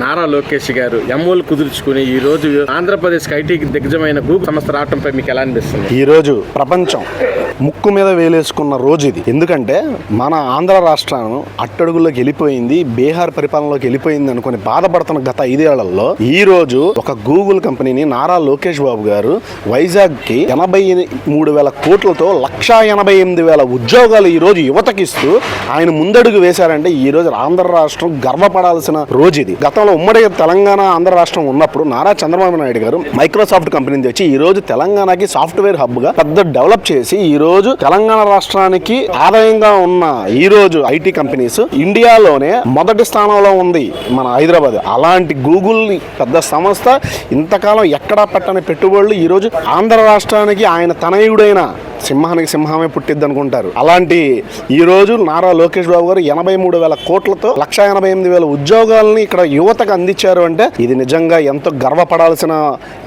నారా లోకేష్ గారు ఎంఓలు కుదుర్చుకుని ఈ రోజు ఆంధ్రప్రదేశ్ ఐటీకి దిగ్గజమైన గూగుల్ సంస్థ రావడంపై మీకు ఎలా అనిపిస్తుంది? ఈ రోజు ప్రపంచం ముక్కు మీద వేలేసుకున్న రోజు ఇది. ఎందుకంటే మన ఆంధ్ర రాష్ట్రం అట్టడుగుల్లోకి వెళ్ళిపోయింది బీహార్ పరిపాలనలోకి వెళ్ళిపోయింది అనుకుని బాధపడుతున్న గత ఐదేళ్ళలో ఈ రోజు ఒక గూగుల్ కంపెనీని నారా లోకేష్ బాబు గారు వైజాగ్కి ఎనభై మూడు వేల కోట్లతో లక్షా ఎనభై ఎనిమిది వేల ఉద్యోగాలు ఈ రోజు యువతకిస్తూ ఆయన ముందడుగు వేశారంటే ఈ రోజు ఆంధ్ర రాష్ట్రం గర్వపడాల్సిన రోజు ఇది. తెలంగాణలో ఉమ్మడి తెలంగాణ ఆంధ్ర రాష్ట్రం ఉన్నప్పుడు నారా చంద్రబాబు నాయుడు గారు మైక్రోసాఫ్ట్ కంపెనీని తెచ్చి ఈ రోజు తెలంగాణకి సాఫ్ట్వేర్ హబ్గా పెద్ద డెవలప్ చేసి ఈ రోజు తెలంగాణ రాష్ట్రానికి ఆదాయంగా ఉన్న ఈ రోజు ఐటీ కంపెనీస్ ఇండియాలోనే మొదటి స్థానంలో ఉంది మన హైదరాబాద్. అలాంటి గూగుల్ పెద్ద సంస్థ ఇంతకాలం ఎక్కడా పెట్టని పెట్టుబడులు ఈ రోజు ఆంధ్ర రాష్ట్రానికి ఆయన తనయుడైన సింహానికి సింహమే పుట్టిద్ది అనుకుంటారు. అలాంటి ఈ రోజు నారా లోకేష్ బాబు గారు ఎనభై మూడు వేల కోట్లతో లక్ష ఎనభై ఎనిమిది వేల ఉద్యోగాలని ఇక్కడ యువతకు అందించారు అంటే ఇది నిజంగా ఎంతో గర్వపడాల్సిన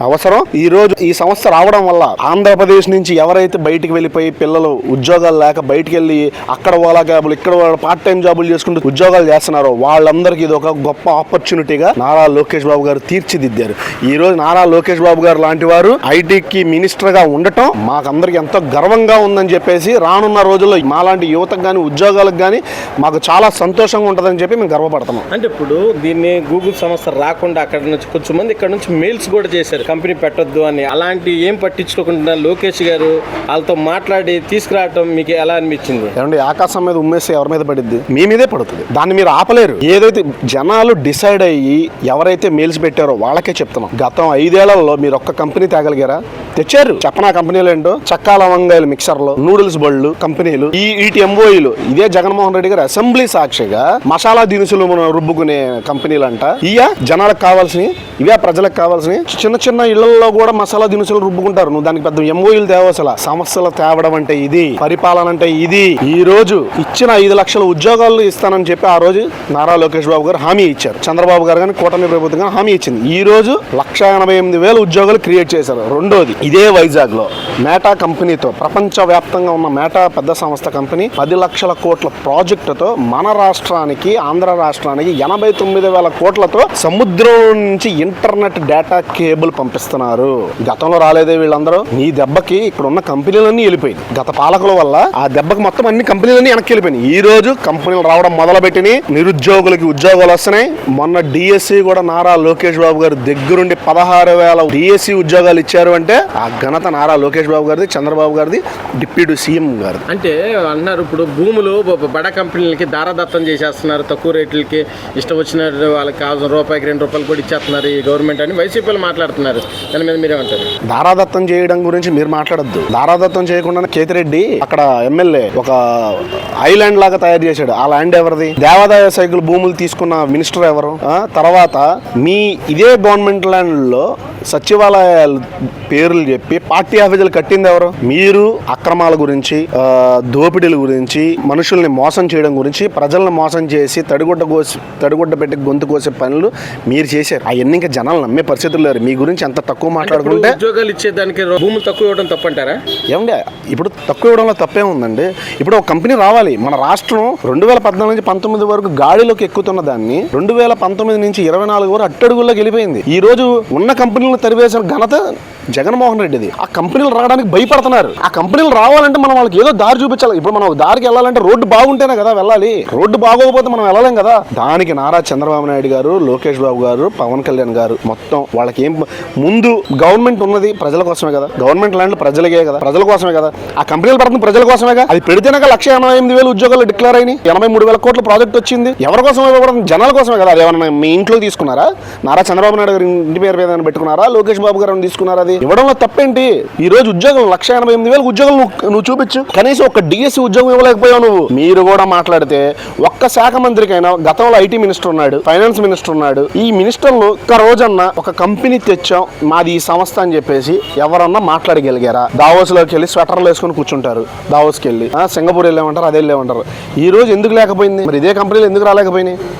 అవసరం. ఈ రోజు ఈ సంస్థ రావడం వల్ల ఆంధ్రప్రదేశ్ నుంచి ఎవరైతే బయటికి వెళ్ళిపోయి పిల్లలు ఉద్యోగాలు లేక బయటికి వెళ్ళి అక్కడ వాళ్ళ జాబులు ఇక్కడ పార్ట్ టైం జాబులు చేసుకుంటూ ఉద్యోగాలు చేస్తున్నారో వాళ్ళందరికీ ఇది ఒక గొప్ప ఆపర్చునిటీగా నారా లోకేష్ బాబు గారు తీర్చిదిద్దారు. ఈ రోజు నారా లోకేష్ బాబు గారు లాంటి వారు ఐటీకి మినిస్టర్గా ఉండటం మాకందరికి ఎంతో గర్వంగా ఉందని చెప్పేసి రానున్న రోజుల్లో మాలాంటి యువతకు కానీ ఉద్యోగాలకు కానీ మాకు చాలా సంతోషంగా ఉంటుందని చెప్పి మేము గర్వపడుతున్నాం. అంటే ఇప్పుడు దీన్ని గూగుల్ సంస్థ రాకుండా అక్కడ నుంచి కొంచెం మంది ఇక్కడ నుంచి మెయిల్స్ కూడా చేశారు. కంపెనీ పెట్టొద్దు అని. అలాంటి ఏం పట్టించుకోకుండా లోకేష్ గారు వాళ్ళతో మాట్లాడి తీసుకురావటం మీకు ఎలా అనిపించింది? ఏమండి ఆకాశం మీద ఉమ్మేస్తే ఎవరి మీద పడిద్ది? మీ మీదే పడుతుంది. దాన్ని మీరు ఆపలేరు. ఏదైతే జనాలు డిసైడ్ అయ్యి ఎవరైతే మెయిల్స్ పెట్టారో వాళ్ళకే చెప్తున్నాం. గతం ఐదేళ్ళలో మీరు ఒక్క కంపెనీ తేగలిగారా? తెచ్చారు. చెప్పనా కంపెనీలు ఏంటో? చక్కా లవంగాయలు మిక్సర్లు నూడిల్స్ బళ్ళు కంపెనీలు ఈ వీటి ఎంఓఈలు ఇదే జగన్మోహన్ రెడ్డి గారు అసెంబ్లీ సాక్షిగా మసాలా దినుసులు మనం రుబ్బుకునే కంపెనీలు అంట ఇయా జనాలకు కావాల్సినవి ఇవే ప్రజలకు కావాల్సినవి. చిన్న చిన్న ఇళ్ళలో కూడా మసాలా దినుసులు రుబ్బుకుంటారు. నువ్వు దానికి పెద్ద ఎంఓఈలు తేవసల సమస్యలు తేవడం అంటే ఇది పరిపాలన అంటే ఇది. ఈ రోజు ఇచ్చిన ఐదు లక్షల ఉద్యోగాలు ఇస్తానని చెప్పి ఆ రోజు నారా లోకేష్ బాబు గారు హామీ ఇచ్చారు. చంద్రబాబు గారు కానీ కూటమి ప్రభుత్వం కానీ హామీ ఇచ్చింది. ఈ రోజు లక్ష ఎనభై ఎనిమిది వేల ఉద్యోగాలు క్రియేట్ చేశారు. రెండోది ఇదే వైజాగ్లో మేటా కంపెనీతో ప్రపంచవ్యాప్తంగా ఉన్న మేటా పెద్ద సంస్థ కంపెనీ పది లక్షల కోట్ల ప్రాజెక్టుతో మన రాష్ట్రానికి ఆంధ్ర రాష్ట్రానికి ఎనభై తొమ్మిది వేల కోట్లతో సముద్రం నుంచి ఇంటర్నెట్ డేటా కేబుల్ పంపిస్తున్నారు. గతంలో రాలేదే వీళ్ళందరూ. నీ దెబ్బకి ఇక్కడ ఉన్న కంపెనీలన్నీ వెళ్ళిపోయింది గత పాలకుల వల్ల ఆ దెబ్బకి మొత్తం అన్ని కంపెనీలన్నీ వెనక్కి వెళ్ళిపోయినాయి. ఈ రోజు కంపెనీలు రావడం మొదలుపెట్టినాయి. నిరుద్యోగులకి ఉద్యోగాలు వస్తున్నాయి. మొన్న డిఎస్సి కూడా నారా లోకేష్ బాబు గారు దగ్గరుండి పదహారు వేల డిఎస్సి ఉద్యోగాలు ఇచ్చారు అంటే ఆ ఘనత నారా లోకేష్ బాబు గారిది చంద్రబాబు గారు గారిది డిప్యూటీ సీఎం గారిది. అంటే అన్నారు ఇప్పుడు భూములు బడ కంపెనీలకి దారాదత్తం చేసేస్తున్నారు తక్కువ రేట్లకి. ఇష్టం వచ్చినట్టు వాళ్ళకి కావాల్సిన రూపాయికి రెండు రూపాయలు కూడా ఇచ్చేస్తున్నారు ఈ గవర్నమెంట్ అని వైసీపీలు మాట్లాడుతున్నారు. దాని మీద మీరేమంటారు దారాదత్తం చేయడం గురించి మీరు మాట్లాడద్దు. దారాదత్తం చేయకుండా కేతిరెడ్డి అక్కడ ఎమ్మెల్యే ఒక ఐలాండ్ లాగా తయారు చేశాడు. ఆ ల్యాండ్ ఎవరిది? దేవాదాయ సైకిల్ భూములు తీసుకున్న మినిస్టర్ ఎవరు? తర్వాత మీ ఇదే గవర్నమెంట్ ల్యాండ్లో సచివాలయాల పేర్లు చెప్పి పార్టీ ఆఫీసులు కట్టింది ఎవరు? మీరు అక్రమాల గురించి దోపిడీల గురించి మనుషుల్ని మోసం చేయడం గురించి ప్రజల్ని మోసం చేసి తడిగుడ్డ కోసి తడిగుడ్డ పెట్టి గొంతు కోసే పనులు మీరు చేశారు. అవన్నీ ఇంకా జనాలు నమ్మే పరిస్థితులు లేరు. మీ గురించి ఎంత తక్కువ మాట్లాడుకుంటే ఉద్యోగాలు ఇచ్చేదానికి భూములు తక్కువ ఇవ్వడం తప్పంటారా? ఏమండి ఇప్పుడు తక్కువ ఇవ్వడంలో తప్పే ఉందండి? ఇప్పుడు ఒక కంపెనీ రావాలి. మన రాష్ట్రం రెండు వేల పద్నాలుగు నుంచి పంతొమ్మిది వరకు గాడిలోకి ఎక్కుతున్న దాన్ని రెండు వేల పంతొమ్మిది నుంచి ఇరవై నాలుగు వరకు అట్టడుగుల్లోకి వెళ్ళిపోయింది ఈ రోజు ఉన్న కంపెనీలను తరివేసిన ఘనత జగన్మోహన్ రెడ్డిది. ఆ కంపెనీలు రావడానికి భయపడుతున్నారు. ఆ కంపెనీలు రావాలంటే మనం వాళ్ళకి ఏదో దారి చూపించాలి. ఇప్పుడు మనం దారికి వెళ్ళాలంటే రోడ్డు బాగుంటేనే కదా వెళ్ళాలి. రోడ్డు బాగోకపోతే మనం వెళ్ళలేం కదా. దానికి నారా చంద్రబాబు నాయుడు గారు లోకేష్ బాబు గారు పవన్ కళ్యాణ్ గారు మొత్తం వాళ్ళకి ఏం ముందు గవర్నమెంట్ ఉన్నది ప్రజల కోసమే కదా. గవర్నమెంట్ ల్యాండ్ ప్రజలకే కదా. ప్రజల కోసమే కదా. ఆ కంపెనీలు పడుతుంది ప్రజల కోసమే కదా. అది పెడితేనే లక్ష ఎనభై ఎనిమిది వేలు ఉద్యోగాలు డిక్లేర్ అయినాయి. ఎనభై మూడు వేల కోట్ల ప్రాజెక్ట్ వచ్చింది. ఎవరి కోసం ఇవ్వబడుతుంది జనాల కోసమే కదా. అది ఏమన్నా మీ ఇంట్లో తీసుకున్నారా? నారా చంద్రబాబు నాయుడు గారి ఇంటి పేరు మీద పెట్టుకున్నారా? లోకేష్ బాబు గారు తీసుకున్నారా అది? ఇవ్వడంలో తప్పేంటి? ఈ రోజు ఉద్యోగం లక్ష ఎనభై ఎనిమిది వేలకు ఉద్యోగం నువ్వు చూపించు. కనీసం ఒక డిఎస్సి ఉద్యోగం ఇవ్వలేకపోయావు నువ్వు. మీరు కూడా మాట్లాడితే ఒక్క శాఖ మంత్రికైనా గతంలో ఐటీ మినిస్టర్ ఉన్నాడు ఫైనాన్స్ మినిస్టర్ ఉన్నాడు. ఈ మినిస్టర్లు ఒక్క రోజన్న ఒక కంపెనీ తెచ్చాం మాది ఈ సంస్థ అని చెప్పేసి ఎవరన్నా మాట్లాడగలిగారా? దావోస్లోకి వెళ్ళి స్వెటర్లు వేసుకొని కూర్చుంటారు దావోస్కి వెళ్ళి. సింగపూర్ వెళ్ళామంటారు అదే వెళ్ళామంటారు. ఈ రోజు ఎందుకు లేకపోయింది? మరి ఇదే కంపెనీలు ఎందుకు రాలేకపోయినాయి?